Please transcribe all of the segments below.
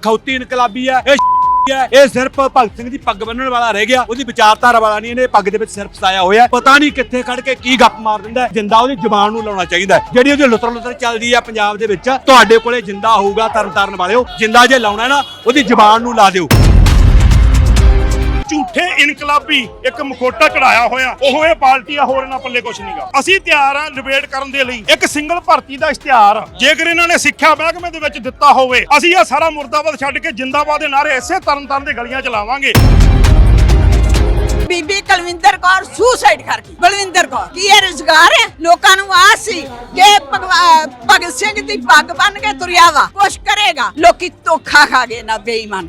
ਅਖੌਤੀ ਇਨਕਲਾਬੀ ਹੈ, ਇਹ ਹੈ, ਇਹ ਸਿਰਫ ਭਗਤ ਸਿੰਘ ਦੀ ਪੱਗ ਬੰਨਣ ਵਾਲਾ ਰਹਿ ਗਿਆ। ਉਹਦੀ ਵਿਚਾਰਧਾਰਾ ਵਾਲਾ ਨਹੀਂ, ਇਹਨੇ ਪੱਗ ਦੇ ਵਿੱਚ ਸਿਰਫ ਫਸਾਇਆ ਹੋਇਆ ਪਤਾ ਨਹੀਂ ਕਿੱਥੇ ਖੜ ਕੇ ਕੀ ਗੱਪ ਮਾਰ ਦਿੰਦਾ ਜਿੰਦਾ ਉਹਦੀ ਜ਼ੁਬਾਨ ਨੂੰ ਲਾਉਣਾ ਚਾਹੀਦਾ ਜਿਹੜੀ ਉਹਦੀ ਲੁੱਤਰ ਲੁੱਤਰ ਚੱਲਦੀ ਹੈ ਪੰਜਾਬ ਦੇ ਵਿੱਚ, ਤੁਹਾਡੇ ਕੋਲੇ ਜਿੰਦਾ ਹੋਊਗਾ ਤਰਨ ਤਾਰਨ ਵਾਲਿਓ। ਜਿੰਦਾ ਜੇ ਲਾਉਣਾ ਨਾ, ਉਹਦੀ ਜ਼ੁਬਾਨ ਨੂੰ ਲਾ ਦਿਓ। ਝੂਠੇ ਇਨਕਲਾਬੀ ਇੱਕ ਮਖੋਟਾ ਚੜਾਇਆ ਹੋਇਆ। ਉਹ ਇਹ ਪਾਰਟੀ ਆ, ਹੋਰ ਇਹਨਾਂ ਪੱਲੇ ਕੁਛ ਨਹੀਂਗਾ ਅਸੀਂ ਤਿਆਰ ਆ ਡਿਬੇਟ ਕਰਨ ਦੇ ਲਈ। ਇੱਕ ਸਿੰਗਲ ਭਰਤੀ ਦਾ ਇਸ਼ਤਿਹਾਰ। ਜੇਕਰ ਇਹਨਾਂ ਨੇ ਸਿੱਖਿਆ ਮਹਿਕਮੇ ਦੇ ਵਿੱਚ ਦਿੱਤਾ ਹੋਵੇ, ਅਸੀਂ ਇਹ ਸਾਰਾ ਮੁਰਦਾਬਾਦ ਛੱਡ ਕੇ ਜਿੰਦਾਬਾਦ ਦੇ ਨਾਰੇ ਇਸੇ ਤਰਨਤਾਰਨ ਦੇ ਗਲੀਆਂ ਚ ਲਾਵਾਂਗੇ ਬੀਬੀ ਕੁਲਵਿੰਦਰ ਕੌਰ ਸੁਸਾਈਡ ਕਰ ਗਈ। ਬਲਵਿੰਦਰ ਕੌਰ, ਕੀ ਇਹ ਰੁਜ਼ਗਾਰ ਹੈ? ਲੋਕਾਂ ਨੂੰ ਆਸ ਸੀ ਕਿ ਭਗਤ ਸਿੰਘ ਦੀ ਪੱਗ ਬਣ ਕੇ ਤੁਰਿਆ ਵਾ। ਕੁਛ ਕਰੇਗਾ। ਲੋਕੀ ਧੋਖਾ ਖਾ ਗਏ ਨਾ ਬੇਈਮਾਨ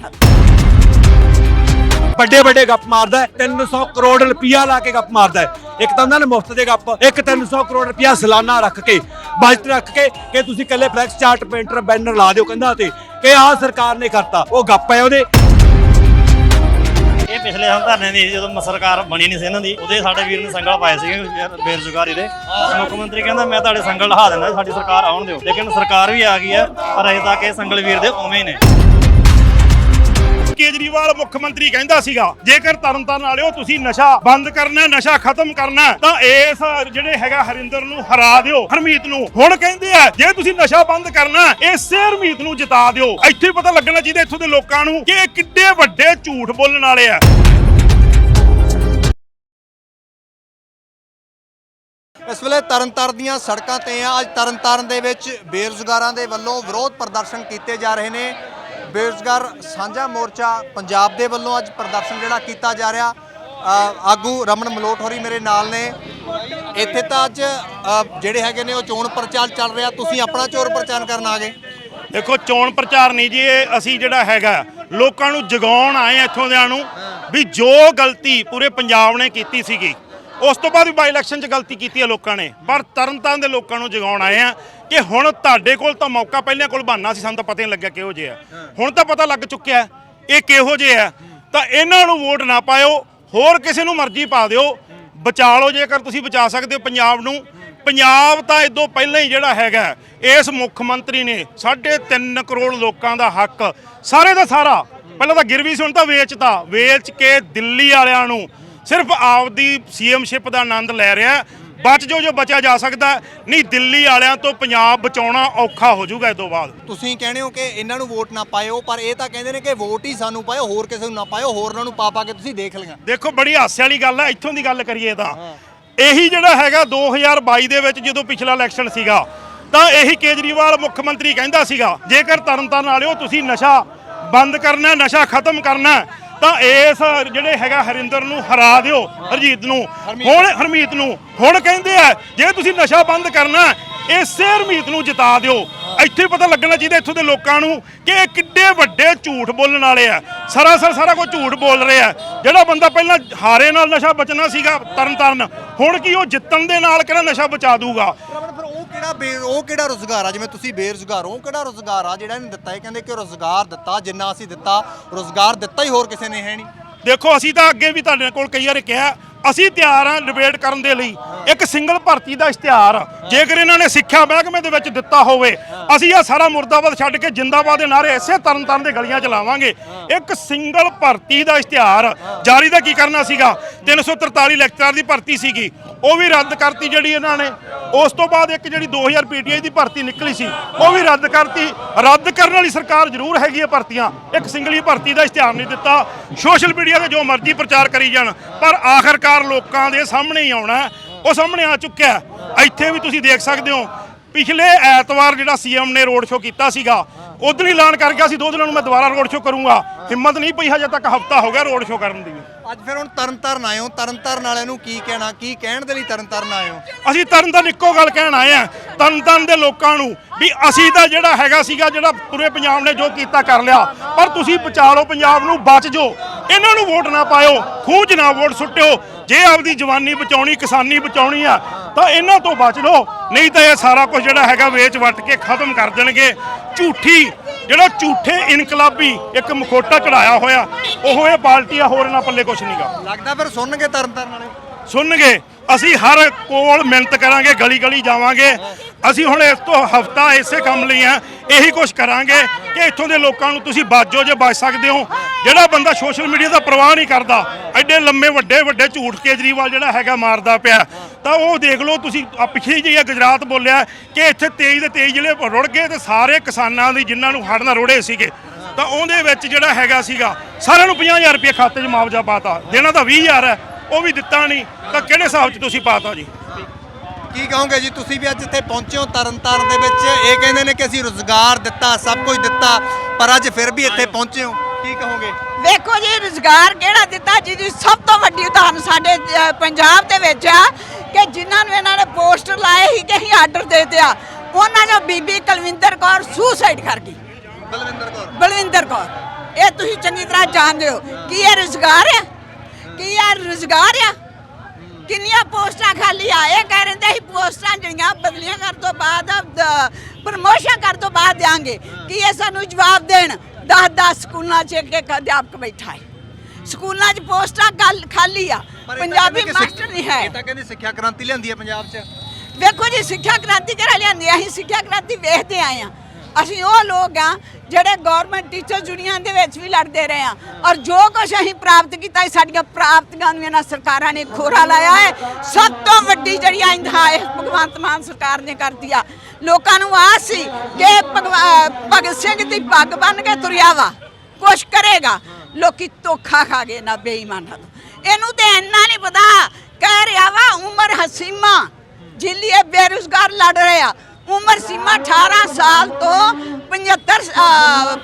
ਵੱਡੇ ਵੱਡੇ ਗੱਪ ਮਾਰਦਾ ਹੈ 300 ਕਰੋੜ ਰੁਪਇਆ ਲਾ ਕੇ ਗੱਪ ਮਾਰਦਾ ਹੈ। ਇੱਕ ਤਾਂ ਉਹਨਾਂ ਨੇ ਮੁਫਤ ਦੇ ਗੱਪ, ਇੱਕ 300 ਕਰੋੜ ਰੁਪਇਆ ਸਾਲਾਨਾ ਰੱਖ ਕੇ, ਬਜਟ ਰੱਖ ਕੇ ਕਿ ਤੁਸੀਂ ਕੱਲੇ ਫਲੈਕਸ ਚਾਰਟ ਪੇਂਟਰ ਬੈਨਰ ਲਾ ਦਿਓ ਕਹਿੰਦਾ ਤੇ, ਕਿ ਆਹ ਸਰਕਾਰ ਨੇ ਕਰਤਾ, ਉਹ ਗੱਪ ਹੈ ਉਹਦੇ। ਇਹ ਪਿਛਲੇ ਸਾਲ ਧਰਨੇ ਦੀ ਜਦੋਂ ਸਰਕਾਰ ਬਣੀ ਨਹੀਂ ਸੀ ਇਹਨਾਂ ਦੀ ਉਹਦੇ ਸਾਡੇ ਵੀਰ ਨੇ ਸੰਗਲ ਪਾਏ ਸੀਗੇ ਬੇਰੁਜ਼ਗਾਰੀ ਦੇ। ਮੁੱਖ ਮੰਤਰੀ ਕਹਿੰਦਾ, ਮੈਂ ਤੁਹਾਡੇ ਸੰਗਲ ਲਹਾ ਦਿੰਦਾ, ਸਾਡੀ ਸਰਕਾਰ ਆਉਣ ਦਿਓ। ਲੇਕਿਨ ਸਰਕਾਰ ਵੀ ਆ ਗਈ ਹੈ, ਪਰ ਅਜੇ ਤੱਕ ਇਹ ਸੰਗਲ ਵੀਰ ਦੇ ਉਵੇਂ ਹੀ ਨੇ। ਕੇਜਰੀਵਾਲ ਮੁੱਖ ਮੰਤਰੀ ਕਹਿੰਦਾ ਸੀਗਾ, ਜੇਕਰ ਤਰਨਤਾਰਨ ਵਾਲਿਓ ਤੁਸੀਂ ਨਸ਼ਾ ਬੰਦ ਕਰਨਾ, ਨਸ਼ਾ ਖਤਮ ਕਰਨਾ, ਤਾਂ ਇਸ ਜਿਹੜੇ ਹੈਗਾ ਹਰਿੰਦਰ ਨੂੰ ਹਰਾ ਦਿਓ, ਹਰਮੀਤ ਨੂੰ। ਹੁਣ ਕਹਿੰਦੇ ਆ, ਜੇ ਤੁਸੀਂ ਨਸ਼ਾ ਬੰਦ ਕਰਨਾ ਇਸੇ ਹਰਮੀਤ ਨੂੰ ਜਿਤਾ ਦਿਓ। ਇੱਥੇ ਪਤਾ ਲੱਗਣਾ ਚਾਹੀਦਾ ਇੱਥੋਂ ਦੇ ਲੋਕਾਂ ਨੂੰ ਕਿ ਇਹ ਕਿੱਡੇ ਵੱਡੇ ਝੂਠ ਬੋਲਣ ਵਾਲੇ ਆ। ਇਸ ਵੇਲੇ ਤਰਨਤਾਰਨ ਦੀਆਂ ਸੜਕਾਂ ਤੇ ਆ। ਅੱਜ ਤਰਨਤਾਰਨ ਦੇ ਵਿੱਚ ਬੇਰੁਜ਼ਗਾਰਾਂ ਦੇ ਵੱਲੋਂ ਵਿਰੋਧ ਪ੍ਰਦਰਸ਼ਨ ਕੀਤੇ ਜਾ ਰਹੇ ਨੇ। ਬੇਰੁਜ਼ਗਾਰ ਸਾਂਝਾ ਮੋਰਚਾ ਪੰਜਾਬ ਦੇ ਵੱਲੋਂ ਅੱਜ ਪ੍ਰਦਰਸ਼ਨ ਜਿਹੜਾ ਕੀਤਾ ਜਾ ਰਿਹਾ ਆਗੂ ਰਮਨ ਮਲੋਟ ਹੋਰੀ ਮੇਰੇ ਨਾਲ ਨੇ। ਇੱਥੇ ਤਾਂ ਅੱਜ ਜਿਹੜੇ ਹੈਗੇ ਨੇ ਉਹ ਚੋਣ ਪ੍ਰਚਾਰ ਚੱਲ ਰਿਹਾ, ਤੁਸੀਂ ਆਪਣਾ ਚੋਣ ਪ੍ਰਚਾਰ ਕਰਨ ਆ ਗਏ। ਦੇਖੋ, ਚੋਣ ਪ੍ਰਚਾਰ ਨਹੀਂ ਜੀ, ਇਹ ਅਸੀਂ ਜਿਹੜਾ ਹੈਗਾ, ਲੋਕਾਂ ਨੂੰ ਜਗਾਉਣ ਆਏ ਆ ਇੱਥੋਂ ਦਿਆਂ ਨੂੰ ਵੀ ਜੋ ਗਲਤੀ ਪੂਰੇ ਪੰਜਾਬ ਨੇ ਕੀਤੀ ਸੀਗੀ। ਉਸ ਤੋਂ ਬਾਅਦ ਵੀ ਬਾਈ ਇਲੈਕਸ਼ਨ 'ਚ ਗਲਤੀ ਕੀਤੀ ਹੈ ਲੋਕਾਂ ਨੇ। ਪਰ ਤਰਨਤਾਰਨ ਦੇ ਲੋਕਾਂ ਨੂੰ ਜਗਾਉਣ ਆਏ ਆ ਕਿ ਹੁਣ ਤੁਹਾਡੇ ਕੋਲ ਤਾਂ ਮੌਕਾ ਪਹਿਲਿਆਂ ਕੋਲ ਬਹਾਨਾ ਸੀ, ਸਾਨੂੰ ਤਾਂ ਪਤਾ ਹੀ ਨਹੀਂ ਲੱਗਿਆ ਕਿਹੋ ਜਿਹਾ ਹੁਣ ਤਾਂ ਪਤਾ ਲੱਗ ਚੁੱਕਿਆ ਇਹ ਕਿਹੋ ਜਿਹਾ ਹੈ। ਤਾਂ ਇਹਨਾਂ ਨੂੰ ਵੋਟ ਨਾ ਪਾਇਓ, ਹੋਰ ਕਿਸੇ ਨੂੰ ਮਰਜ਼ੀ ਪਾ ਦਿਓ। ਬਚਾ ਲਓ ਜੇਕਰ ਤੁਸੀਂ ਬਚਾ ਸਕਦੇ ਹੋ ਪੰਜਾਬ ਨੂੰ। ਪੰਜਾਬ ਤਾਂ ਇਦੋਂ ਪਹਿਲਾਂ ਹੀ ਜਿਹੜਾ ਹੈਗਾ, ਇਸ ਮੁੱਖ ਮੰਤਰੀ ਨੇ 3.5 ਕਰੋੜ ਲੋਕਾਂ ਦਾ ਹੱਕ, ਸਾਰੇ ਦਾ ਸਾਰਾ। ਪਹਿਲਾਂ ਤਾਂ ਗਿਰਵੀ ਸੀ ਹੁਣ ਤਾਂ ਵੇਚਤਾ, ਵੇਚ ਕੇ ਦਿੱਲੀ ਵਾਲਿਆਂ ਨੂੰ। ਸਿਰਫ ਆਪਦੀ ਸੀਐਮਸ਼ਿਪ ਦਾ ਆਨੰਦ ਲੈ ਰਿਹਾ। ਬਚ ਜੋ ਜੋ ਬਚਿਆ ਜਾ ਸਕਦਾ। ਨਹੀਂ ਦਿੱਲੀ ਵਾਲਿਆਂ ਤੋਂ ਪੰਜਾਬ ਬਚਾਉਣਾ ਔਖਾ ਹੋ ਜਾਊਗਾ ਇਸ ਤੋਂ ਬਾਅਦ ਤੁਸੀਂ ਕਹਿੰਦੇ ਹੋ ਕਿ ਇਹਨਾਂ ਨੂੰ ਵੋਟ ਨਾ ਪਾਇਓ ਪਰ ਇਹ ਤਾਂ ਕਹਿੰਦੇ ਨੇ ਕਿ ਵੋਟ ਹੀ ਸਾਨੂੰ ਪਾਇਓ ਹੋਰ ਕਿਸੇ ਨੂੰ ਨਾ ਪਾਇਓ ਹੋਰਨਾਂ ਨੂੰ ਪਾ ਪਾ ਕੇ ਤੁਸੀਂ ਦੇਖ ਲਿਆ ਦੇਖੋ ਬੜੀ ਹਾਸੇ ਵਾਲੀ ਗੱਲ ਹੈ ਇੱਥੋਂ ਦੀ ਗੱਲ ਕਰੀਏ ਤਾਂ ਇਹੀ ਜਿਹੜਾ ਹੈਗਾ 2022 ਦੇ ਵਿੱਚ ਜਦੋਂ ਪਿਛਲਾ ਇਲੈਕਸ਼ਨ ਸੀਗਾ ਤਾਂ ਇਹੀ ਕੇਜਰੀਵਾਲ ਮੁੱਖ ਮੰਤਰੀ ਕਹਿੰਦਾ ਸੀਗਾ ਜੇਕਰ ਤਰਨਤਾਰਨ ਵਾਲਿਓ ਤੁਸੀਂ ਨਸ਼ਾ ਬੰਦ ਕਰਨਾ ਨਸ਼ਾ ਖਤਮ ਕਰਨਾ ਤਾਂ ਇਸ ਜਿਹੜੇ ਹੈਗਾ ਹਰਿੰਦਰ ਨੂੰ ਹਰਾ ਦਿਓ ਹਰਜੀਤ ਨੂੰ। ਹੁਣ ਹਰਮੀਤ ਨੂੰ ਹੁਣ ਕਹਿੰਦੇ ਆ ਜੇ ਤੁਸੀਂ ਨਸ਼ਾ ਬੰਦ ਕਰਨਾ ਇਸੇ ਹਰਮੀਤ ਨੂੰ ਜਿਤਾ ਦਿਓ। ਇੱਥੇ ਪਤਾ ਲੱਗਣਾ ਚਾਹੀਦਾ ਇੱਥੋਂ ਦੇ ਲੋਕਾਂ ਨੂੰ ਕਿ ਇਹ ਕਿੱਡੇ ਵੱਡੇ ਝੂਠ ਬੋਲਣ ਵਾਲੇ ਆ। ਸਰਾਸਰ ਸਾਰਾ ਕੁਝ ਝੂਠ ਬੋਲ ਰਹੇ ਆ। ਜਿਹੜਾ ਬੰਦਾ ਪਹਿਲਾਂ ਹਾਰੇ ਨਾਲ ਨਸ਼ਾ ਬਚਣਾ ਸੀਗਾ ਤਰਨ ਤਾਰਨ ਹੁਣ ਕੀ ਉਹ ਜਿੱਤਣ ਦੇ ਨਾਲ ਕਿਹੜਾ ਨਸ਼ਾ ਬਚਾ ਦੂਗਾ? ਕਿਹੜਾ ਬੇ ਉਹ ਕਿਹੜਾ ਰੋਜ਼ਗਾਰ ਆ? ਜਿਵੇਂ ਤੁਸੀਂ ਬੇਰੁਜ਼ਗਾਰ ਹੋ, ਉਹ ਕਿਹੜਾ ਰੋਜ਼ਗਾਰ ਆ? ਜਿਹੜਾ ਇਹਨੇ ਦਿੱਤਾ, ਇਹ ਕਹਿੰਦੇ ਕਿ ਰੋਜ਼ਗਾਰ ਦਿੱਤਾ, ਜਿੰਨਾ ਅਸੀਂ ਦਿੱਤਾ, ਰੋਜ਼ਗਾਰ ਦਿੱਤਾ ਹੀ ਹੋਰ ਕਿਸੇ ਨੇ ਹੈ ਨਹੀਂ। ਦੇਖੋ, ਅਸੀਂ ਤਾਂ ਅੱਗੇ ਵੀ ਤੁਹਾਡੇ ਕੋਲ ਕਈ ਵਾਰ ਕਿਹਾ ਅਸੀਂ ਤਿਆਰ ਹਾਂ ਡਿਬੇਟ ਕਰਨ ਦੇ ਲਈ। ਇੱਕ ਸਿੰਗਲ ਭਰਤੀ ਦਾ ਇਸ਼ਤਿਹਾਰ। ਜੇਕਰ ਇਹਨਾਂ ਨੇ ਸਿੱਖਿਆ ਮਹਿਕਮੇ ਦੇ ਵਿੱਚ ਦਿੱਤਾ ਹੋਵੇ, ਅਸੀਂ ਇਹ ਸਾਰਾ ਮੁਰਦਾਬਾਦ ਛੱਡ ਕੇ ਜਿੰਦਾਬਾਦ ਦੇ ਨਾਰੇ ਇਸੇ ਤਰਨਤਾਰਨ ਦੇ ਗਲੀਆਂ ਚ ਲਾਵਾਂਗੇ। ਇੱਕ ਸਿੰਗਲ ਭਰਤੀ ਦਾ ਇਸ਼ਤਿਹਾਰ। ਜਾਰੀ ਦਾ ਕੀ ਕਰਨਾ ਸੀਗਾ? 343 ਲੈਕਚਰਰ ਦੀ ਭਰਤੀ ਸੀਗੀ। ਉਹ ਵੀ ਰੱਦ ਕਰਤੀ ਜਿਹੜੀ ਇਹਨਾਂ ਨੇ। ਉਸ ਤੋਂ ਬਾਅਦ ਇੱਕ ਜਿਹੜੀ 2000 ਪੀਟੀਆਈ ਦੀ ਭਰਤੀ ਨਿਕਲੀ ਸੀ, ਉਹ ਵੀ ਰੱਦ ਕਰਤੀ। ਰੱਦ ਕਰਨ ਵਾਲੀ ਸਰਕਾਰ ਜ਼ਰੂਰ ਹੈਗੀ ਹੈ ਭਰਤੀਆਂ। ਇੱਕ ਸਿੰਗਲੀ ਭਰਤੀ ਦਾ ਇਸ਼ਤਿਹਾਰ ਨਹੀਂ ਦਿੱਤਾ। ਸੋਸ਼ਲ ਮੀਡੀਆ ਤੇ ਜੋ ਮਰਜ਼ੀ ਪ੍ਰਚਾਰ ਕਰੀ ਜਾਣ, ਪਰ ਆਖਰਕਾਰ ਲੋਕਾਂ ਦੇ ਸਾਹਮਣੇ ਹੀ ਆਉਣਾ ਉਹ ਸਾਹਮਣੇ ਆ ਚੁੱਕਿਆ ਇੱਥੇ ਵੀ ਤੁਸੀਂ ਦੇਖ ਸਕਦੇ ਹੋ, ਪਿਛਲੇ ਐਤਵਾਰ ਜਿਹੜਾ ਸੀਐਮ ਨੇ ਰੋਡ ਸ਼ੋਅ ਕੀਤਾ ਸੀਗਾ ਉਦੋਂ ਹੀ ਐਲਾਨ ਕਰ ਗਿਆ ਸੀ, ਦੋ ਦਿਨਾਂ ਨੂੰ ਮੈਂ ਦੁਬਾਰਾ ਰੋਡ ਸ਼ੋਅ ਕਰੂੰਗਾ। ਹਿੰਮਤ ਨਹੀਂ ਪਈ ਹਜੇ ਤੱਕ, ਹਫਤਾ ਹੋ ਗਿਆ ਰੋਡ ਸ਼ੋਅ ਕਰਨ ਦੀ। ਅੱਜ ਫਿਰ ਹੁਣ ਤਰਨਤਾਰਨ ਆਏ ਹੋ। ਤਰਨਤਾਰਨ ਵਾਲਿਆਂ ਨੂੰ ਕੀ ਕਹਿਣਾ, ਕੀ ਕਹਿਣ ਦੇ ਲਈ ਤਰਨਤਾਰਨ ਆਏ ਹੋ? ਅਸੀਂ ਤਰਨਤਾਰਨ ਇੱਕੋ ਗੱਲ ਕਹਿਣ ਆਏ ਆ ਤਰਨਤਾਰਨ ਦੇ ਲੋਕਾਂ ਨੂੰ ਵੀ ਅਸੀਂ ਤਾਂ ਜਿਹੜਾ ਹੈਗਾ ਸੀਗਾ, ਜਿਹੜਾ ਪੂਰੇ ਪੰਜਾਬ ਨੇ ਜੋ ਕੀਤਾ ਕਰ ਲਿਆ। ਪਰ ਤੁਸੀਂ ਬਚਾ ਲਓ ਪੰਜਾਬ ਨੂੰ, ਬਚ ਜੋ ਇਹਨਾਂ ਨੂੰ ਵੋਟ ਨਾ ਪਾਇਓ ਖੂਹ 'ਚ ਨਾ ਵੋਟ ਸੁੱਟਿਓ। ਜੇ ਆਪਦੀ ਜਵਾਨੀ ਬਚਾਉਣੀ, ਕਿਸਾਨੀ ਬਚਾਉਣੀ ਆ, ਤਾਂ ਇਹਨਾਂ ਤੋਂ ਬਚ ਲਓ। ਨਹੀਂ ਤਾਂ ਇਹ ਸਾਰਾ ਕੁਝ ਜਿਹੜਾ ਹੈਗਾ ਵੇਚ ਵੱਟ ਕੇ ਖਤਮ ਕਰ ਦੇਣਗੇ। ਝੂਠੀ ਜਿਹੜਾ ਝੂਠੇ ਇਨਕਲਾਬੀ ਇੱਕ ਮਖੋਟਾ ਚੜਾਇਆ ਹੋਇਆ ਉਹ ਇਹ ਪਾਰਟੀ ਆ ਹੋਰ ਇਹਨਾਂ ਪੱਲੇ ਕੁਝ ਨਹੀਂਗਾ। ਲੱਗਦਾ ਫਿਰ ਸੁਣਨਗੇ ਤਰਨਤਾਰਨ ਵਾਲੇ। ਸੁਣਨਗੇ। ਅਸੀਂ ਹਰ ਕੋਲ ਮਿਹਨਤ ਕਰਾਂਗੇ ਗਲੀ ਗਲੀ ਜਾਵਾਂਗੇ। ਅਸੀਂ ਹੁਣ ਇਸ ਤੋਂ ਹਫਤਾ ਇਸੇ ਕੰਮ ਲਈ ਆ ਇਹੀ ਕੁਝ ਕਰਾਂਗੇ ਕਿ ਇੱਥੋਂ ਦੇ ਲੋਕਾਂ ਨੂੰ ਤੁਸੀਂ ਬਾਜੋ ਜੇ ਬਚ ਸਕਦੇ ਹੋ। ਜਿਹੜਾ ਬੰਦਾ ਸੋਸ਼ਲ ਮੀਡੀਆ ਦਾ ਪ੍ਰਵਾਹ ਨਹੀਂ ਕਰਦਾ ਐਡੇ ਲੰਮੇ ਵੱਡੇ ਵੱਡੇ ਝੂਠ ਕੇਜਰੀਵਾਲ ਜਿਹੜਾ ਹੈਗਾ ਮਾਰਦਾ ਪਿਆ। ਤਾਂ ਉਹ ਦੇਖ ਲਓ ਤੁਸੀਂ ਆ ਪਿਛੇ ਜਿਹੀ ਆ ਗੁਜਰਾਤ ਬੋਲਿਆ ਕਿ ਇੱਥੇ 23 ਦੇ 23 ਜ਼ਿਲ੍ਹੇ ਰੁੜ ਗਏ ਤੇ ਸਾਰੇ ਕਿਸਾਨਾਂ ਦੀ ਜਿਨ੍ਹਾਂ ਨੂੰ ਹੜ੍ਹ ਨਾਲ ਰੋੜੇ ਸੀਗੇ। ਤਾਂ ਉਹਦੇ ਵਿੱਚ ਜਿਹੜਾ ਹੈਗਾ ਸੀਗਾ ਸਾਰਿਆਂ ਨੂੰ 50000 ਰੁਪਏ ਖਾਤੇ 'ਚ ਮੁਆਵਜ਼ਾ ਪਾਤਾ। ਦੇਣਾ ਤਾਂ 20000 ਹੈ ਉਹ ਵੀ ਦਿੱਤਾ ਨਹੀਂ। ਤਾਂ ਕਿਹੜੇ ਹਿਸਾਬ 'ਚ ਤੁਸੀਂ ਪਾਤਾ ਜੀ? ਕੀ ਕਹੋਗੇ ਜੀ ਤੁਸੀਂ ਵੀ ਅੱਜ ਇੱਥੇ ਪਹੁੰਚੇ ਹੋ ਤਰਨਤਾਰਨ ਦੇ ਵਿੱਚ। ਇਹ ਕਹਿੰਦੇ ਨੇ ਕਿ ਅਸੀਂ ਰੋਜ਼ਗਾਰ ਦਿੱਤਾ ਸਭ ਕੁਝ ਦਿੱਤਾ ਪਰ ਅੱਜ ਫਿਰ ਵੀ ਇੱਥੇ ਪਹੁੰਚੇ ਹੋ। ਕੀ ਕਹੋਗੇ? ਵੇਖੋ ਜੀ ਰੁਜ਼ਗਾਰ ਕਿਹੜਾ ਦਿੱਤਾ? ਜਿਹਦੀ ਸਭ ਤੋਂ ਵੱਡੀ ਉਦਾਹਰਨ ਸਾਡੇ ਅ, ਪੰਜਾਬ ਦੇ ਵਿੱਚ ਆ ਕਿ ਜਿਨ੍ਹਾਂ ਨੂੰ ਇਹਨਾਂ ਨੇ ਪੋਸਟਰ ਲਾਏ ਸੀ ਕਿ ਅਸੀਂ ਆਰਡਰ ਦੇ ਦਿਆ ਉਹਨਾਂ ਨੇ ਬੀਬੀ ਕੁਲਵਿੰਦਰ ਕੌਰ ਸੁਸਾਈਡ ਕਰ ਗਈ। ਬਲਵਿੰਦਰ ਕੌਰ। ਬਲਵਿੰਦਰ ਕੌਰ। ਇਹ ਤੁਸੀਂ ਚੰਗੀ ਤਰ੍ਹਾਂ ਜਾਣਦੇ ਹੋ। ਕੀ ਇਹ ਰੁਜ਼ਗਾਰ ਹੈ ਕੀ ਇਹ ਰੁਜ਼ਗਾਰ ਆ? ਕਿੰਨੀਆਂ ਪੋਸਟਾਂ ਖਾਲੀ ਆ ਇਹ ਕਹਿ ਰਹੇ ਸੀ ਪੋਸਟਾਂ ਜਿਹੜੀਆਂ ਬਦਲੀਆਂ ਕਰਨ ਤੋਂ ਬਾਅਦ ਪ੍ਰਮੋਸ਼ਨ ਕਰਨ ਤੋਂ ਬਾਅਦ ਦਿਆਂਗੇ। ਕੀ ਇਹ ਸਾਨੂੰ ਜਵਾਬ ਦੇਣ? 10 10 ਸਕੂਲਾਂ 'ਚ ਇੱਕ ਇੱਕ ਅਧਿਆਪਕ ਬੈਠਾ ਹੈ। ਸਕੂਲਾਂ 'ਚ ਪੋਸਟਾਂ ਖਾਲੀ ਆ। ਪੰਜਾਬੀ ਮਾਸਟਰ ਨਹੀਂ ਹੈ। ਇਹ ਤਾਂ ਕਹਿੰਦੇ ਸਿੱਖਿਆ ਕ੍ਰਾਂਤੀ ਲਿਆਂਦੀ ਹੈ ਪੰਜਾਬ 'ਚ। ਵੇਖੋ ਜੀ ਸਿੱਖਿਆ ਕ੍ਰਾਂਤੀ ਕਰਾ ਲਿਆਂਦੀ ਅਸੀਂ ਸਿੱਖਿਆ ਕ੍ਰਾਂਤੀ ਵੇਖਦੇ ਆਏ ਆ। ਅਸੀਂ ਉਹ ਲੋਕ ਆ ਜਿਹੜੇ ਗਵਰਨਮੈਂਟ ਟੀਚਰ ਯੂਨੀਅਨ ਦੇ ਵਿੱਚ ਵੀ ਲੜਦੇ ਰਹੇ ਆ। ਔਰ ਜੋ ਕੁਝ ਅਸੀਂ ਪ੍ਰਾਪਤ ਕੀਤਾ ਹੈ, ਸਾਡੀਆਂ ਪ੍ਰਾਪਤੀਆਂ ਨੂੰ ਇਹਨਾਂ ਸਰਕਾਰਾਂ ਨੇ ਖੋਰਾ ਲਾਇਆ ਹੈ। ਸਭ ਤੋਂ ਵੱਡੀ ਜਿਹੜੀ ਆਇੰਦਾ ਹੈ ਭਗਵੰਤ ਮਾਨ ਸਰਕਾਰ ਨੇ ਕਰਦੀ ਆ। ਲੋਕਾਂ ਨੂੰ ਆਸ ਸੀ ਕਿ ਭਗਵਾ- ਭਗਤ ਸਿੰਘ ਦੀ ਪੱਗ ਬੰਨ ਕੇ ਤੁਰਿਆ ਵਾ। ਕੁਛ ਕਰੇਗਾ। ਲੋਕੀ ਧੋਖਾ ਖਾ ਗਏ ਨਾ ਬੇਈਮਾਨਾਂ ਤੋਂ। ਇਹਨੂੰ ਤੇ ਇੰਨਾ ਨਹੀਂ ਪਤਾ। ਕਹਿ ਰਿਹਾ ਵਾ ਉਮਰ ਹਸੀਮਾ। ਜਿੱਲੀ ਇਹ ਬੇਰੁਜ਼ਗਾਰ ਲੜ ਰਹੇ ਆ। ਉਮਰ ਸੀਮਾ 18 ਸਾਲ ਤੋਂ 75 ਅਹ,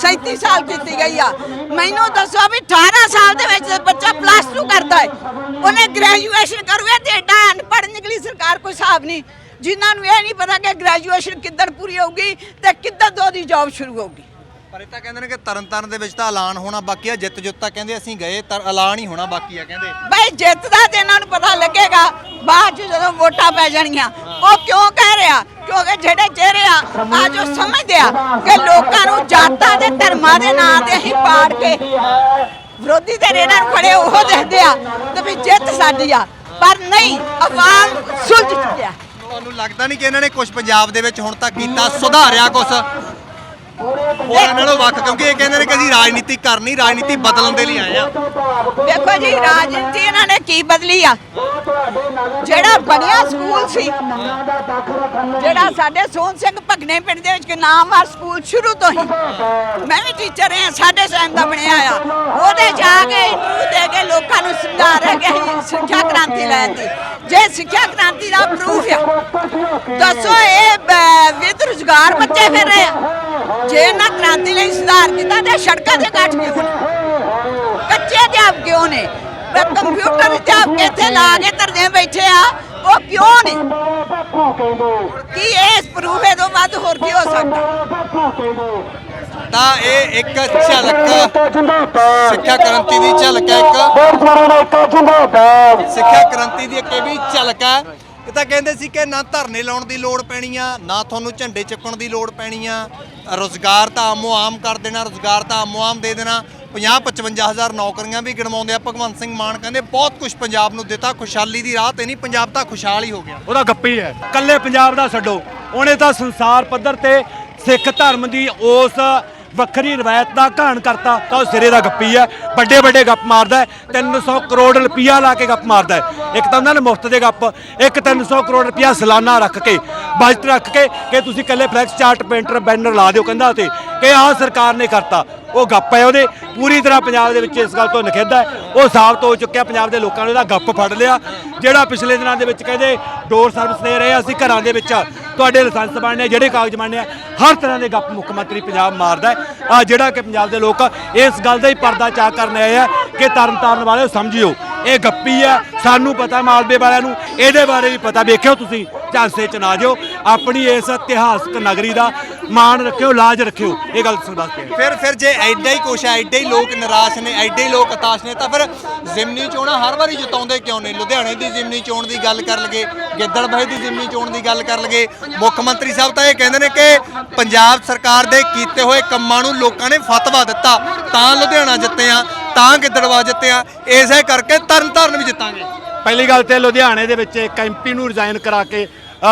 37 ਸਾਲ ਕੀਤੀ ਗਈ ਆ। ਮੈਨੂੰ ਦੱਸੋ ਵੀ 18 ਸਾਲ ਦੇ ਵਿੱਚ ਬੱਚਾ ਪਲੱਸ 2 ਕਰਦਾ ਹੈ। ਉਹਨੇ ਗ੍ਰੈਜੂਏਸ਼ਨ ਕਰੂਗਾ ਤੇ ਏਡਾ ਅਨਪੜ੍ਹ ਨਿਕਲੀ ਸਰਕਾਰ ਕੋਈ ਹਿਸਾਬ ਨਹੀਂ। ਜਿਨ੍ਹਾਂ ਨੂੰ ਇਹ ਨਹੀਂ ਪਤਾ ਕਿ ਗ੍ਰੈਜੂਏਸ਼ਨ ਕਿੱਦਣ ਪੂਰੀ ਹੋਊਗੀ ਤੇ ਕਿੱਦਣ ਤੋਂ ਉਹਦੀ ਜੌਬ ਸ਼ੁਰੂ ਹੋਊਗੀ। ਪਰ ਇਹ ਤਾਂ ਕਹਿੰਦੇ ਨੇ ਕਿ ਤਰਨਤਾਰਨ ਦੇ ਵਿੱਚ ਤਾਂ ਐਲਾਨ ਹੋਣਾ ਬਾਕੀ ਆ ਜਿੱਤ ਜੁੱਤ ਤਾਂ ਕਹਿੰਦੇ ਅਸੀਂ ਗਏ ਤਾਂ ਐਲਾਨ ਹੀ ਹੋਣਾ ਬਾਕੀ ਆ ਕਹਿੰਦੇ। ਬਈ ਜਿੱਤਦਾ ਤੇ ਇਹਨਾਂ ਨੂੰ ਪਤਾ ਲੱਗੇਗਾ ਬਾਅਦ ਚ ਜਦੋਂ ਵੋਟਾਂ ਪੈ ਜਾਣਗੀਆਂ ਉਹ ਕਿਉਂ ਕਹਿ ਰਿਹਾ? ਕਿਉਂਕਿ ਜਿਹੜੇ ਚਿਹਰੇ ਆ ਅੱਜ ਉਹ ਸਮਝਦੇ ਆ ਕਿ ਲੋਕਾਂ ਨੂੰ ਜਾਤਾਂ ਦੇ ਧਰਮਾਂ ਦੇ ਨਾਂ ਤੇ ਅਸੀਂ ਪਾੜ ਕੇ ਵਿਰੋਧੀ ਧਿਰ ਇਹਨਾਂ ਨੂੰ ਖੜੇ ਉਹ ਦੇਖਦੇ ਆ ਤੇ ਵੀ ਜਿੱਤ ਸਾਡੀ ਆ। ਪਰ ਨਹੀਂ ਆਵਾਮ ਸੁਲਝ ਚੁੱਕਿਆ ਤੁਹਾਨੂੰ ਲੱਗਦਾ ਨਹੀਂ ਕਿ ਇਹਨਾਂ ਨੇ ਕੁਝ ਪੰਜਾਬ ਦੇ ਵਿੱਚ ਹੁਣ ਤੱਕ ਕੀਤਾ ਸੁਧਾਰਿਆ ਕੁਝ ਹੋਰਾਂ ਨਾਲੋਂ ਵੱਖ, ਕਿਉਂਕਿ ਇਹ ਕਹਿੰਦੇ ਨੇ ਕਿ ਅਸੀਂ ਰਾਜਨੀਤੀ ਕਰਨੀ, ਰਾਜਨੀਤੀ ਬਦਲਣ ਦੇ ਲਈ ਆਏ ਆ ਵੇਖੋ ਜੀ, ਰਾਜਨੀਤੀ ਇਹਨਾਂ ਨੇ ਕੀ ਬਦਲੀ ਆ? ਜਿਹੜਾ ਬਣਿਆ ਸਕੂਲ ਸੀ, ਜਿਹੜਾ ਸਾਡੇ ਸੋਹਣ ਸਿੰਘ ਭਗਨੇ ਪਿੰਡ ਦੇ ਵਿੱਚ ਨਾਮਵਾਰ ਸਕੂਲ ਸ਼ੁਰੂ ਤੋਂ ਹੀ। ਮੈਂ ਵੀ ਟੀਚਰ ਹਾਂ, ਸਾਡੇ ਟਾਈਮ ਦਾ ਬਣਿਆ ਆ। ਉਹਦੇ ਜਾ ਕੇ ਇੰਟਰਵਿਊ ਦੇ ਕੇ ਲੋਕਾਂ ਨੂੰ ਸਮਝਾ ਰਿਹਾ ਕਿ ਸਿੱਖਿਆ ਕ੍ਰਾਂਤੀ ਲੈਣ ਦੀ। ਜੇ ਸਿੱਖਿਆ ਕ੍ਰਾਂਤੀ ਦਾ ਪ੍ਰੂਫ ਆ, ਦੱਸੋ ਇਹ ਬ- ਬੱਚੇ ਫਿਰ ਇਹਨਾਂ ਕ੍ਰਾਂਤੀ ਲਈ ਸੁਧਾਰ ਕੀਤਾ ਤੇ ਸੜਕਾਂ ਤੇ ਕੱਟ ਕਿਉਂ ਨਹੀਂ ਕੱਚੇ ਅਧਿਆਪਕ ਕਿਉਂ ਨੇ? ਕੰਪਿਊਟਰ ਅਧਿਆਪਕ ਇੱਥੇ ਲਾ ਕੇ ਧਰਨੇ ਬੈਠੇ ਆ, ਉਹ ਕਿਉਂ ਨਹੀਂ ਕੀ ਇਸ ਪ੍ਰੂਫੇ ਤੋਂ ਵੱਧ ਹੋਰ ਕੀ ਹੋ ਸਕਦਾ? ਤਾਂ ਇਹ ਇੱਕ ਝਲਕ ਸਿੱਖਿਆ ਕ੍ਰਾਂਤੀ ਦੀ ਝਲਕ ਹੈ ਇੱਕ। ਸਿੱਖਿਆ ਕ੍ਰਾਂਤੀ ਦੀ ਇੱਕ ਇਹ ਵੀ ਝਲਕ ਹੈ। ਇਹ ਤਾਂ ਕਹਿੰਦੇ ਸੀ ਕਿ ਨਾ ਧਰਨੇ ਲਾਉਣ ਦੀ ਲੋੜ ਪੈਣੀ ਆ, ਨਾ ਤੁਹਾਨੂੰ ਝੰਡੇ ਚੁੱਕਣ ਦੀ ਲੋੜ ਪੈਣੀ ਆ। ਰੋਜ਼ਗਾਰ ਤਾਂ ਆਮੋ ਆਮ ਕਰ ਦੇਣਾ, ਰੋਜ਼ਗਾਰ ਤਾਂ ਆਮੋ ਆਮ ਦੇ ਦੇਣਾ। 50 55000 ਨੌਕਰੀਆਂ ਵੀ ਗਿਣਵਾਉਂਦੇ ਆ। ਭਗਵੰਤ ਸਿੰਘ ਮਾਨ ਕਹਿੰਦੇ, ਬਹੁਤ ਕੁਝ ਪੰਜਾਬ ਨੂੰ ਦਿੱਤਾ, ਖੁਸ਼ਹਾਲੀ ਦੀ ਰਾਹ ਤੇ ਨਹੀਂ, ਪੰਜਾਬ ਤਾਂ ਖੁਸ਼ਹਾਲ ਹੀ ਹੋ ਗਿਆ। ਉਹਦਾ ਗੱਪੀ ਹੈ। ਕੱਲੇ ਪੰਜਾਬ ਦਾ ਛੱਡੋ। ਉਹਨੇ ਤਾਂ ਸੰਸਾਰ ਪੱਧਰ ਤੇ ਸਿੱਖ ਧਰਮ ਦੀ ਉਸ ਵੱਖਰੀ ਰਵਾਇਤ ਦਾ ਘਾਣ ਕਰਤਾ। ਤਾਂ ਉਹ ਸਿਰੇ ਦਾ ਗੱਪੀ ਹੈ। ਵੱਡੇ ਵੱਡੇ ਗੱਪ ਮਾਰਦਾ ਹੈ। 300 ਕਰੋੜ ਰੁਪਈਆ ਲਾ ਕੇ ਗੱਪ ਮਾਰਦਾ ਇੱਕ ਤਾਂ ਉਹਨਾਂ ਨੇ ਮੁਫਤ ਦੇ ਗੱਪ, ਇੱਕ 300 ਕਰੋੜ ਰੁਪਈਆ ਸਾਲਾਨਾ ਰੱਖ ਕੇ ਬਜਟ ਰੱਖ ਕੇ ਕਿ ਤੁਸੀਂ ਇਕੱਲੇ ਫਲੈਕਸ ਚਾਰਟ ਪੇਂਟਰ ਬੈਨਰ ਲਾ ਦਿਓ ਕਹਿੰਦਾ ਤੇ ਕਿ ਆਹ ਸਰਕਾਰ ਨੇ ਕਰਤਾ। ਉਹ ਗੱਪ ਹੈ ਉਹਦੇ। ਪੂਰੀ ਤਰ੍ਹਾਂ ਪੰਜਾਬ ਦੇ ਵਿੱਚ ਇਸ ਗੱਲ ਤੋਂ ਨਖੇਦਾ ਉਹ ਸਾਬਤ ਹੋ ਚੁੱਕਿਆ ਪੰਜਾਬ ਦੇ ਲੋਕਾਂ ਨੇ ਉਹਦਾ ਗੱਪ ਫੜ ਲਿਆ। ਜਿਹੜਾ ਪਿਛਲੇ ਦਿਨਾਂ ਦੇ ਵਿੱਚ ਕਹਿੰਦੇ ਡੋਰ ਸਰਵਿਸ ਦੇ ਰਹੇ ਅਸੀਂ ਘਰਾਂ ਦੇ ਵਿੱਚ ਤੁਹਾਡੇ ਲਾਇਸੈਂਸ ਬਣਨੇ ਆ, ਜਿਹੜੇ ਕਾਗਜ਼ ਬਣਨੇ ਆ ਹਰ ਤਰ੍ਹਾਂ ਦੇ ਗੱਪ ਮੁੱਖ ਮੰਤਰੀ ਪੰਜਾਬ ਮਾਰਦਾ ਆ ਜਿਹੜਾ ਕਿ ਪੰਜਾਬ ਦੇ ਲੋਕ ਇਸ ਗੱਲ ਦਾ ਹੀ ਪਰਦਾ ਚਾਕ ਕਰਨ ਆਏ ਆ ਕਿ ਤਰਨ ਤਾਰਨ ਵਾਲੇ ਸਮਝਿਓ। ਇਹ ਗੱਪੀ ਆ ਸਾਨੂੰ ਪਤਾ ਮਾਲਵੇ ਵਾਲਿਆਂ ਨੂੰ ਇਹਦੇ ਬਾਰੇ ਵੀ ਪਤਾ। ਵੇਖਿਓ ਤੁਸੀਂ। ਝਾਂਸੇ ਚ ਨਾ ਜਿਓ। ਆਪਣੀ ਇਸ ਇਤਿਹਾਸਕ ਨਗਰੀ ਦਾ ਮਾਣ ਰੱਖਿਓ ਲਾਜ ਰੱਖਿਓ। ਇਹ ਗੱਲ ਦੱਸ ਵਾਸਤੇ। ਫਿਰ ਫਿਰ ਜੇ ਐਡਾ ਹੀ ਕੁਛ ਹੈ ਐਡੇ ਹੀ ਲੋਕ ਨਿਰਾਸ਼ ਨੇ ਐਡੇ ਹੀ ਲੋਕ ਹਤਾਸ਼ ਨੇ ਤਾਂ ਫਿਰ ਜ਼ਿਮਨੀ ਚੋਣਾਂ ਹਰ ਵਾਰੀ ਜਿਤਾਉਂਦੇ ਕਿਉਂ ਨੇ? ਲੁਧਿਆਣੇ ਦੀ ਜ਼ਿਮਨੀ ਚੋਣ ਦੀ ਗੱਲ ਕਰ ਲਗੇ ਗਿੱਦੜਬਾਹੀ ਦੀ ਜ਼ਿਮਨੀ ਚੋਣ ਦੀ ਗੱਲ ਕਰ ਲਗੇ ਮੁੱਖ ਮੰਤਰੀ ਸਾਹਿਬ ਤਾਂ ਇਹ ਕਹਿੰਦੇ ਨੇ ਕਿ ਪੰਜਾਬ ਸਰਕਾਰ ਦੇ ਕੀਤੇ ਹੋਏ ਕੰਮਾਂ ਨੂੰ ਲੋਕਾਂ ਨੇ ਫਤਵਾ ਦਿੱਤਾ। ਤਾਂ ਲੁਧਿਆਣਾ ਜਿੱਤੇ ਆ ਤਾਂ ਗਿੱਦੜਬਾਹ ਜਿੱਤੇ ਆ ਇਸੇ ਕਰਕੇ ਤਰਨ ਤਾਰਨ ਵੀ ਜਿੱਤਾਂਗੇ। ਪਹਿਲੀ ਗੱਲ ਤੇ ਲੁਧਿਆਣੇ ਦੇ ਵਿੱਚ ਇੱਕ ਐਮਪੀ ਨੂੰ ਰਿਜ਼ਾਈਨ ਕਰਾ ਕੇ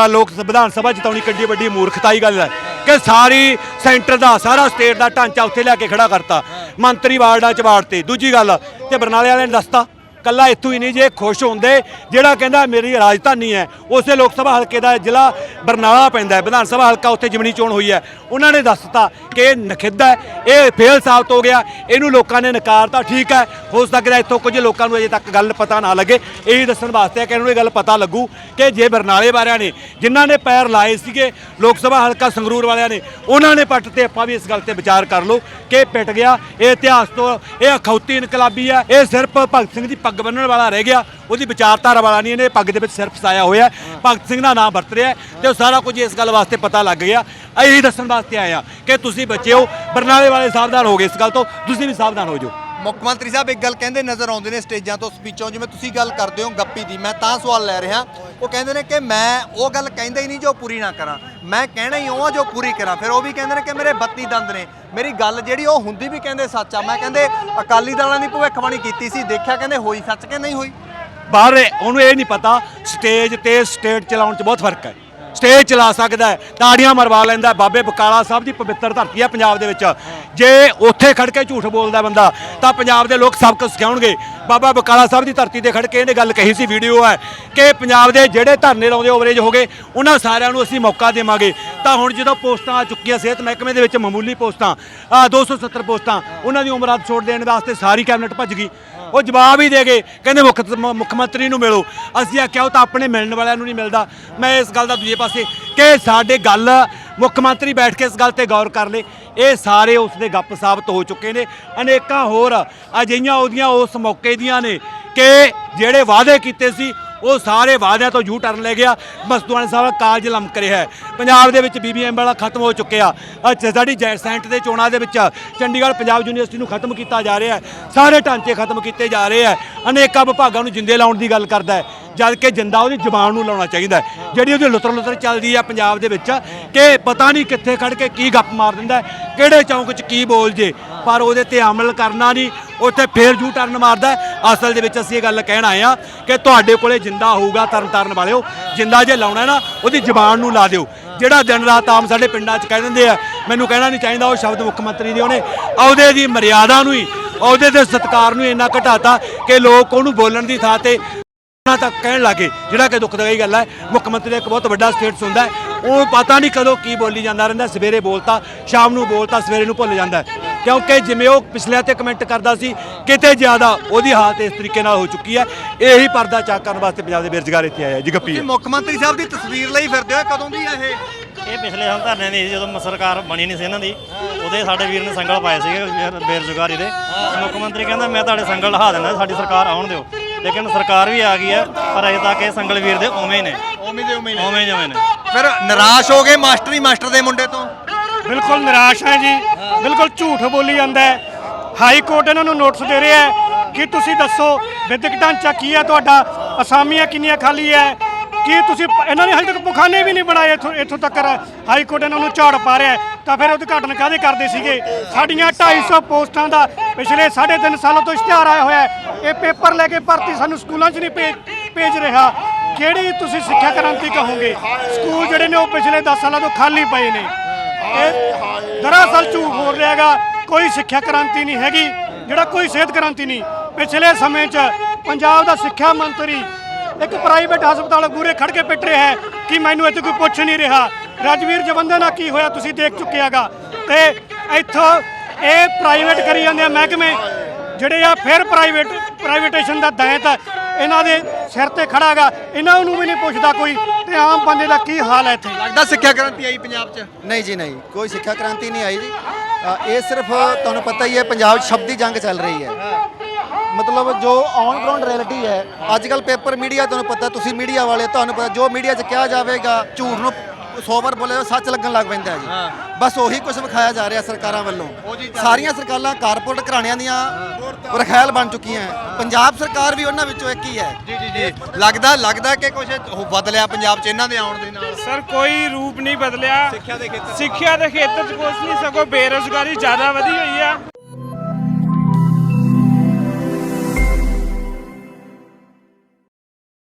ਲੋਕ ਵਿਧਾਨ ਸਭਾ ਜਿਤਾਉਣੀ ਕਿੱਡੀ ਵੱਡੀ ਮੂਰਖਤਾਈ ਗੱਲ ਹੈ ਕਿ ਸਾਰੀ ਸੈਂਟਰ ਦਾ ਸਾਰਾ ਸਟੇਟ ਦਾ ਢਾਂਚਾ ਉੱਥੇ ਲਿਆ ਕੇ ਖੜਾ ਕਰਤਾ। ਮੰਤਰੀ ਵਾਰਡਾਂ ਚ ਵਾਰਤੇ ਦੂਜੀ ਗੱਲ ਤੇ ਬਰਨਾਲੇ ਵਾਲਿਆਂ ਨੇ ਦੱਸਤਾ ਕੱਲਾ ਇੱਥੋਂ ਹੀ ਨਹੀਂ ਜੇ ਖੁਸ਼ ਹੁੰਦੇ, ਜਿਹੜਾ ਕਹਿੰਦਾ ਮੇਰੀ ਰਾਜਧਾਨੀ ਹੈ, ਉਸੇ ਲੋਕ ਸਭਾ ਹਲਕੇ ਦਾ ਜ਼ਿਲ੍ਹਾ ਬਰਨਾਲਾ ਪੈਂਦਾ ਵਿਧਾਨ ਸਭਾ ਹਲਕਾ ਉੱਥੇ ਜਿਮਣੀ ਚੋਣ ਹੋਈ ਹੈ। ਉਹਨਾਂ ਨੇ ਦੱਸਤਾ ਕਿ ਇਹ ਨਖਿੱਧਾ ਇਹ ਫੇਲ ਸਾਬਤ ਹੋ ਗਿਆ, ਇਹਨੂੰ ਲੋਕਾਂ ਨੇ ਨਕਾਰਤਾ, ਠੀਕ ਹੈ, ਹੋ ਸਕਦਾ ਇੱਥੋਂ ਕੁਝ ਲੋਕਾਂ ਨੂੰ ਅਜੇ ਤੱਕ ਗੱਲ ਪਤਾ ਨਾ ਲੱਗੇ। ਇਹੀ ਦੱਸਣ ਵਾਸਤੇ ਹੈ ਕਿ ਇਹਨੂੰ ਇਹ ਗੱਲ ਪਤਾ ਲੱਗੂ ਕਿ ਜੇ ਬਰਨਾਲੇ ਵਾਲਿਆਂ ਨੇ, ਜਿਨ੍ਹਾਂ ਨੇ ਪੈਰ ਲਾਏ ਸੀਗੇ, ਲੋਕ ਸਭਾ ਹਲਕਾ ਸੰਗਰੂਰ ਵਾਲਿਆਂ ਨੇ, ਉਹਨਾਂ ਨੇ ਪੱਟ ਤੇ ਆਪਾਂ ਵੀ ਇਸ ਗੱਲ ਤੇ ਵਿਚਾਰ ਕਰ ਲਓ ਕਿ ਪਿੱਟ ਗਿਆ, ਇਹ ਇਤਿਹਾਸ ਤੋਂ, ਇਹ ਅਖੌਤੀ ਇਨਕਲਾਬੀ ਹੈ, ਇਹ ਸਿਰਫ ਭਗਤ ਸਿੰਘ ਦੀ ਪੱਗ ਬੰਨਣ ਵਾਲਾ ਰਹਿ ਗਿਆ ਉਹਦੀ ਵਿਚਾਰਧਾਰਾ ਵਾਲਾ ਨਹੀਂ ਇਹਨੇ ਪੱਗ ਦੇ ਵਿੱਚ ਸਿਰਫ ਫਸਾਇਆ ਹੋਇਆ ਹੈ। ਭਗਤ ਸਿੰਘ ਦਾ ਨਾਮ ਵਰਤ ਰਿਹਾ ਹੈ। ਤੇ ਉਹ ਸਾਰਾ ਕੁਝ ਇਸ ਗੱਲ ਵਾਸਤੇ ਪਤਾ ਲੱਗ ਗਿਆ ਇਹੀ ਦੱਸਣ ਵਾਸਤੇ ਆਇਆ ਕਿ ਤੁਸੀਂ ਬੱਚਿਓ ਬਰਨਾਲੇ ਵਾਲੇ ਸਾਵਧਾਨ ਹੋ ਗਏ ਇਸ ਗੱਲ ਤੋਂ ਤੁਸੀਂ ਵੀ ਸਾਵਧਾਨ ਹੋ ਜਾਓ। ਮੁੱਖ ਮੰਤਰੀ ਸਾਹਿਬ ਇੱਕ ਗੱਲ ਕਹਿੰਦੇ ਨਜ਼ਰ ਆਉਂਦੇ ਨੇ ਸਟੇਜਾਂ ਤੋਂ ਸਪੀਚਾਂ, ਜਿਵੇਂ ਤੁਸੀਂ ਗੱਲ ਕਰਦੇ ਹੋ ਗੱਪੀ ਦੀ, ਮੈਂ ਤਾਂ ਸਵਾਲ ਲੈ ਰਿਹਾ। ਉਹ ਕਹਿੰਦੇ ਨੇ ਕਿ ਮੈਂ ਉਹ ਗੱਲ ਕਹਿੰਦਾ ਹੀ ਨਹੀਂ ਜੋ ਪੂਰੀ ਨਾ ਕਰਾਂ। ਮੈਂ ਕਹਿਣਾ ਹੀ ਉਹ ਆ ਜੋ ਪੂਰੀ ਕਰਾਂ। ਫਿਰ ਉਹ ਵੀ ਕਹਿੰਦੇ ਨੇ ਕਿ ਮੇਰੇ 32 ਦੰਦ ਨੇ। ਮੇਰੀ ਗੱਲ ਜਿਹੜੀ ਉਹ ਹੁੰਦੀ ਵੀ ਕਹਿੰਦੇ ਸੱਚ ਆ। ਮੈਂ ਕਹਿੰਦੇ ਅਕਾਲੀ ਦਲਾਂ ਦੀ ਭਵਿੱਖਬਾਣੀ ਕੀਤੀ ਸੀ, ਦੇਖਿਆ ਕਹਿੰਦੇ ਹੋਈ, ਸੱਚ ਕਿ ਨਹੀਂ ਹੋਈ? ਬਾਹਰ ਉਹਨੂੰ ਇਹ ਨਹੀਂ ਪਤਾ, ਸਟੇਜ ਤੇ ਸਟੇਟ ਚਲਾਉਣ 'ਚ ਬਹੁਤ ਫ਼ਰਕ ਹੈ। ਸਟੇਜ ਚਲਾ ਸਕਦਾ ਹੈ, ਤਾੜੀਆਂ ਮਰਵਾ ਲੈਂਦਾ ਬਾਬੇ ਬਕਾਲਾ ਸਾਹਿਬ ਦੀ ਪਵਿੱਤਰ ਧਰਤੀ ਹੈ ਪੰਜਾਬ ਦੇ ਵਿੱਚ। ਜੇ ਉੱਥੇ ਖੜ ਕੇ ਝੂਠ ਬੋਲਦਾ ਬੰਦਾ, ਤਾਂ ਪੰਜਾਬ ਦੇ ਲੋਕ ਸਬਕ ਸਿਖਾਉਣਗੇ। ਬਾਬਾ ਬਕਾਲਾ ਸਾਹਿਬ ਦੀ ਧਰਤੀ ਤੇ ਖੜ ਕੇ ਇਹਨੇ ਗੱਲ ਕਹੀ ਸੀ, ਵੀਡੀਓ ਹੈ ਕਿ ਪੰਜਾਬ ਦੇ ਜਿਹੜੇ ਧਰਨੇ ਲਾਉਂਦੇ ਓਵਰੇਜ ਹੋ ਗਏ, ਉਹਨਾਂ ਸਾਰਿਆਂ ਨੂੰ ਅਸੀਂ ਮੌਕਾ ਦੇਵਾਂਗੇ। ਤਾਂ ਹੁਣ ਜਦੋਂ ਪੋਸਟਾਂ ਆ ਚੁੱਕੀਆਂ, ਸਿਹਤ ਮਹਿਕਮੇ ਦੇ ਵਿੱਚ ਮਾਮੂਲੀ ਪੋਸਟਾਂ, ਆ 270 ਪੋਸਟਾਂ, ਉਹਨਾਂ ਦੀ ਉਮਰ ਅੱਧ ਛੋੜ ਦੇਣ ਵਾਸਤੇ ਸਾਰੀ ਕੈਬਨਿਟ ਭੱਜ ਗਈ। ਉਹ ਜਵਾਬ ਹੀ ਦੇ ਗਏ। ਕਹਿੰਦੇ ਮੁੱਖ ਮੁੱਖ ਮੰਤਰੀ ਨੂੰ ਮਿਲੋ। ਅਸੀਂ ਆਖਿਆ, ਉਹ ਤਾਂ ਆਪਣੇ ਮਿਲਣ ਵਾਲਿਆਂ ਨੂੰ ਨਹੀਂ ਮਿਲਦਾ। ਮੈਂ ਇਸ ਗੱਲ ਦਾ ਦੂਜੇ ਪਾਸੇ ਕਿ ਸਾਡੇ ਗੱਲ ਮੁੱਖ ਮੰਤਰੀ ਬੈਠ ਕੇ ਇਸ ਗੱਲ ਤੇ ਗੌਰ ਕਰ ਲੇ। ਇਹ ਸਾਰੇ ਉਸ ਦੇ ਗੱਪ ਸਾਬਤ ਹੋ ਚੁੱਕੇ ਨੇ। ਅਨੇਕਾਂ ਹੋਰ ਅਜਿਹੀਆਂ ਉਹਦੀਆਂ ਉਸ ਮੌਕੇ ਦੀਆਂ ਨੇ ਕਿ ਜਿਹੜੇ ਵਾਅਦੇ ਕੀਤੇ ਸੀ ਉਹ ਸਾਰੇ ਵਾਅਦਿਆਂ ਤੋਂ ਯੂ ਟਰਨ ਲੈ ਗਿਆ। ਮਸਤੂਆਣੇ ਸਾਹਿਬ, ਕਾਲਜ ਲੰਮਕ ਰਿਹਾ ਹੈ। ਪੰਜਾਬ ਦੇ ਵਿੱਚ ਬੀਬੀਐਮ ਵਾਲਾ ਖਤਮ ਹੋ ਚੁੱਕਿਆ। ਅੱਛਾ, ਸਾਡੀ ਜੈਸੈਂਟ ਦੇ ਚੋਣਾਂ ਦੇ ਵਿੱਚ ਚੰਡੀਗੜ੍ਹ ਪੰਜਾਬ ਯੂਨੀਵਰਸਿਟੀ ਨੂੰ ਖਤਮ ਕੀਤਾ ਜਾ ਰਿਹਾ ਹੈ। ਸਾਰੇ ਢਾਂਚੇ ਖਤਮ ਕੀਤੇ ਜਾ ਰਹੇ ਹੈ। ਅਨੇਕਾਂ ਵਿਭਾਗਾਂ ਨੂੰ ਜਿੰਦੇ ਲਾਉਣ ਦੀ ਗੱਲ ਕਰਦਾ ਹੈ। ਜਦ ਕਿ ਜਿੰਦਾ ਉਹਦੀ ਜ਼ਬਾਨ ਨੂੰ ਲਾਉਣਾ ਚਾਹੀਦਾ ਜਿਹੜੀ ਉਹਦੀ ਲੁੱਤਰ ਲੁੱਤਰ ਚੱਲਦੀ ਆ ਪੰਜਾਬ ਦੇ ਵਿੱਚ, ਕਿ ਪਤਾ ਨਹੀਂ ਕਿੱਥੇ ਖੜ ਕੇ ਕੀ ਗੱਪ ਮਾਰ ਦਿੰਦਾ ਕਿਹੜੇ ਚੌਂਕ 'ਚ ਕੀ ਬੋਲ ਜੇ, ਪਰ ਉਹਦੇ ਤੇ ਅਮਲ ਕਰਨਾ ਨਹੀਂ, ਉੱਥੇ ਫੇਰ ਜੂ ਟਰਨ ਮਾਰਦਾ ਅਸਲ ਦੇ ਵਿੱਚ ਅਸੀਂ ਇਹ ਗੱਲ ਕਹਿਣ ਆਏ ਆ ਕਿ ਤੁਹਾਡੇ ਕੋਲੇ ਜਿੰਦਾ ਹੋਊਗਾ ਤਰਨ ਤਾਰਨ ਵਾਲਿਓ, ਜਿੰਦਾ ਜੇ ਲਾਉਣਾ ਨਾ, ਉਹਦੀ ਜ਼ਬਾਨ ਨੂੰ ਲਾ ਦਿਓ। ਜਿਹੜਾ ਦਿਨ ਰਾਤ ਆਮ ਸਾਡੇ ਪਿੰਡਾਂ 'ਚ ਕਹਿ ਦਿੰਦੇ ਆ, ਮੈਨੂੰ ਕਹਿਣਾ ਨਹੀਂ ਚਾਹੀਦਾ ਉਹ ਸ਼ਬਦ ਮੁੱਖ ਮੰਤਰੀ ਦੇ ਉਹਨੇ ਅਹੁਦੇ ਦੀ ਮਰਿਆਦਾ ਨੂੰ ਹੀ, ਅਹੁਦੇ ਦੇ ਸਤਿਕਾਰ ਨੂੰ ਹੀ ਇੰਨਾ ਘਟਾਤਾ ਕਿ ਲੋਕ ਉਹਨੂੰ ਬੋਲਣ ਦੀ ਥਾਂ ਤੇ ਉਹਨਾਂ ਤੱਕ ਕਹਿਣ ਲੱਗੇ ਜਿਹੜਾ ਕਿ ਦੁਖਦਾਈ ਗੱਲ ਹੈ ਮੁੱਖ ਮੰਤਰੀ ਦਾ ਇੱਕ ਬਹੁਤ ਵੱਡਾ ਸਟੇਟਸ ਹੁੰਦਾ ਹੈ। ਉਹ ਪਤਾ ਨਹੀਂ ਕਦੋਂ ਕੀ ਬੋਲੀ ਜਾਂਦਾ ਰਹਿੰਦਾ ਸਵੇਰੇ ਬੋਲਤਾ ਸ਼ਾਮ ਨੂੰ ਬੋਲਤਾ ਸਵੇਰੇ ਨੂੰ ਭੁੱਲ ਜਾਂਦਾ ਹੈ। ਕਿਉਂਕਿ ਜਿਵੇਂ ਉਹ ਪਿਛਲੇ ਤੇ ਕਮੈਂਟ ਕਰਦਾ ਸੀ ਕਿਤੇ ਜ਼ਿਆਦਾ ਉਹਦੀ ਹਾਲਤ ਇਸ ਤਰੀਕੇ ਨਾਲ ਹੋ ਚੁੱਕੀ ਹੈ। ਇਹੀ ਪਰਦਾ ਚਾਕ ਕਰਨ ਵਾਸਤੇ ਪੰਜਾਬ ਦੇ ਬੇਰੁਜ਼ਗਾਰ ਇੱਥੇ ਆਇਆ ਜੀ ਗੱਪੀ ਤੁਸੀਂ। ਮੁੱਖ ਮੰਤਰੀ ਸਾਹਿਬ ਦੀ ਤਸਵੀਰ ਲਈ ਫਿਰਦੇ ਹੋ ਕਦੋਂ ਦੀ ਇਹ? ਇਹ ਪਿਛਲੇ ਸਾਲ ਧਰਨੇ ਦੀ ਸੀ, ਜਦੋਂ ਮ- ਸਰਕਾਰ ਬਣੀ ਨਹੀਂ ਸੀ ਇਹਨਾਂ ਦੀ ਉਹਦੇ ਸਾਡੇ ਵੀਰ ਨੇ ਸੰਗਲ ਪਾਏ ਸੀਗੇ ਬੇਰ- ਬੇਰੁਜ਼ਗਾਰੀ ਦੇ। ਮੁੱਖ ਮੰਤਰੀ ਕਹਿੰਦਾ ਮੈਂ ਤੁਹਾਡੇ ਸੰਗਲ ਲਹਾ ਦਿੰਦਾ ਸਾਡੀ ਸਰਕਾਰ ਆਉਣ ਦਿਓ। ਲੇਕਿਨ ਸਰਕਾਰ ਵੀ ਆ ਗਈ ਹੈ ਪਰ ਅਜੇ ਤੱਕ ਇਹ ਸੰਗਲ ਵੀਰ ਦੇ ਉਵੇਂ ਨੇ। ਉਵੇਂ ਦੇ ਉਵੇਂ ਉਵੇਂ ਜਿਵੇਂ ਨੇ। ਫਿਰ ਨਿਰਾਸ਼ ਹੋ ਗਏ ਮਾਸਟਰ ਹੀ ਮਾਸਟਰ ਦੇ ਮੁੰਡੇ ਤੋਂ? ਬਿਲਕੁਲ ਨਿਰਾਸ਼ ਹੈ ਜੀ। ਬਿਲਕੁਲ ਝੂਠ ਬੋਲੀ ਜਾਂਦਾ ਹੈ। ਹਾਈ ਕੋਰਟ ਇਹਨਾਂ ਨੂੰ ਨੋਟਿਸ ਦੇ ਰਿਹਾ ਹੈ ਕਿ ਤੁਸੀਂ ਦੱਸੋ ਵਿਦਿਅਕ ਢਾਂਚਾ ਕੀ ਹੈ ਤੁਹਾਡਾ? ਅਸਾਮੀਆਂ ਕਿੰਨੀਆਂ ਖਾਲੀ ਹੈ? ਕੀ ਤੁਸੀਂ ਇਹਨਾਂ ਨੇ ਹਜੇ ਤੱਕ ਪੁਖਾਨੇ ਵੀ ਨਹੀਂ ਬਣਾਏ ਇੱਥੋਂ ਇੱਥੋਂ ਤੱਕ ਹਾਈ ਕੋਰਟ ਇਹਨਾਂ ਨੂੰ ਝਾੜ ਪਾ ਰਿਹਾ ਹੈ। ਤਾਂ ਫਿਰ ਉਦਘਾਟਨ ਕਾਹਦੇ ਕਰਦੇ ਸੀਗੇ? ਸਾਡੀਆਂ 250 ਪੋਸਟਾਂ ਦਾ ਪਿਛਲੇ 3.5 ਸਾਲਾਂ ਤੋਂ ਇਸ਼ਤਿਹਾਰ ਆਇਆ ਹੋਇਆ ਹੈ। ਇਹ ਪੇਪਰ ਲੈ ਕੇ ਭਰਤੀ ਸਾਨੂੰ ਸਕੂਲਾਂ 'ਚ ਨਹੀਂ ਭੇਜ ਰਿਹਾ। ਕਿਹੜੀ ਤੁਸੀਂ ਸਿੱਖਿਆ ਕ੍ਰਾਂਤੀ ਕਹੋਗੇ? ਸਕੂਲ ਜਿਹੜੇ ਨੇ ਉਹ ਪਿਛਲੇ 10 ਸਾਲਾਂ ਤੋਂ ਖਾਲੀ ਪਏ ਨੇ। ਇਹ ਦਰਅਸਲ ਝੂਠ ਬੋਲ ਰਿਹਾ ਹੈਗਾ। ਕੋਈ ਸਿੱਖਿਆ ਕ੍ਰਾਂਤੀ ਨਹੀਂ ਹੈਗੀ ਜਿਹੜਾ ਕੋਈ ਸਿਹਤ ਕ੍ਰਾਂਤੀ ਨਹੀਂ। ਪਿਛਲੇ ਸਮੇਂ 'ਚ ਪੰਜਾਬ ਦਾ ਸਿੱਖਿਆ ਮੰਤਰੀ ਇੱਕ ਪ੍ਰਾਈਵੇਟ ਹਸਪਤਾਲ ਮੂਹਰੇ ਖੜ ਕੇ ਪਿੱਟ ਰਿਹਾ ਹੈ ਕਿ ਮੈਨੂੰ ਇੱਥੇ ਕੋਈ ਪੁੱਛ ਨਹੀਂ ਰਿਹਾ। ਰਾਜਵੀਰ ਜਵੰਦੇ ਨਾਲ ਕੀ ਹੋਇਆ ਤੁਸੀਂ ਦੇਖ ਚੁੱਕੇ ਹੈਗਾ। ਤੇ ਇੱਥੋਂ ਇਹ ਪ੍ਰਾਈਵੇਟ ਕਰੀ ਜਾਂਦੇ ਆ ਮਹਿਕਮੇ ਜਿਹੜੇ ਆ ਫਿਰ ਪ੍ਰਾਈਵੇਟ ਪ੍ਰਾਈਵੇਟੇਸ਼ਨ ਦਾ ਦੈਂਤ ਇਹਨਾਂ ਦੇ ਸਿਰ ਤੇ ਖੜਾ ਹੈਗਾ। ਇਹਨਾਂ ਨੂੰ ਵੀ ਨਹੀਂ ਪੁੱਛਦਾ ਕੋਈ ਤੇ ਆਮ ਬੰਦੇ ਦਾ ਕੀ ਹਾਲ ਹੈ ਇੱਥੇ? ਲੱਗਦਾ ਸਿੱਖਿਆ ਕ੍ਰਾਂਤੀ ਆਈ ਪੰਜਾਬ 'ਚ? ਨਹੀਂ ਜੀ ਨਹੀਂ। ਕੋਈ ਸਿੱਖਿਆ ਕ੍ਰਾਂਤੀ ਨਹੀਂ ਆਈ ਜੀ। ਅ, ਇਹ ਸਿਰਫ ਤੁਹਾਨੂੰ ਪਤਾ ਹੀ ਹੈ ਪੰਜਾਬ 'ਚ ਸ਼ਬਦੀ ਜੰਗ ਚੱਲ ਰਹੀ ਹੈ। ਮਤਲਬ ਜੋ ਔਨ ਗਰਾਊਂਡ ਰਿਐਲਿਟੀ ਹੈ ਅੱਜ ਕੱਲ ਪੇਪਰ ਮੀਡੀਆ ਤੁਹਾਨੂੰ ਪਤਾ ਤੁਸੀਂ ਮੀਡੀਆ ਵਾਲੇ ਤੁਹਾਨੂੰ ਪਤਾ ਜੋ ਮੀਡੀਆ 'ਚ ਕਿਹਾ ਜਾਵੇਗਾ ਝੂਠ ਨੂੰ 100 ਵਾਰ ਬੋਲੇ ਸੱਚ ਲੱਗਣ ਲੱਗ ਪੈਂਦਾ ਹੈ। ਜੀ ਬਸ ਉਹੀ ਕੁਝ ਵਿਖਾਇਆ ਜਾ ਰਿਹਾ ਸਰਕਾਰਾਂ ਵੱਲੋਂ। ਸਾਰੀਆਂ ਸਰਕਾਰਾਂ ਕਾਰਪੋਰੇਟ ਘਰਾਣਿਆਂ ਦੀਆਂ ਰਖੈਲ ਬਣ ਚੁੱਕੀਆਂ। ਪੰਜਾਬ ਸਰਕਾਰ ਵੀ ਉਹਨਾਂ ਵਿੱਚੋਂ ਇੱਕ ਹੀ ਹੈ। ਜੀ ਜੀ ਜੀ। ਲੱਗਦਾ ਲੱਗਦਾ ਕਿ ਕੁਝ ਬਦਲਿਆ ਪੰਜਾਬ 'ਚ ਇਹਨਾਂ ਦੇ ਆਉਣ ਦੇ ਨਾਲ। ਸਰ ਕੋਈ ਰੂਪ ਨਹੀਂ ਬਦਲਿਆ। ਸਿੱਖਿਆ ਦੇ ਖੇਤਰ ਸਿੱਖਿਆ ਦੇ ਖੇਤਰ 'ਚ ਕੁਛ ਨਹੀਂ ਸਗੋਂ ਬੇਰੁਜ਼ਗਾਰੀ ਜ਼ਿਆਦਾ ਵਧੀ ਹੋਈ ਆ।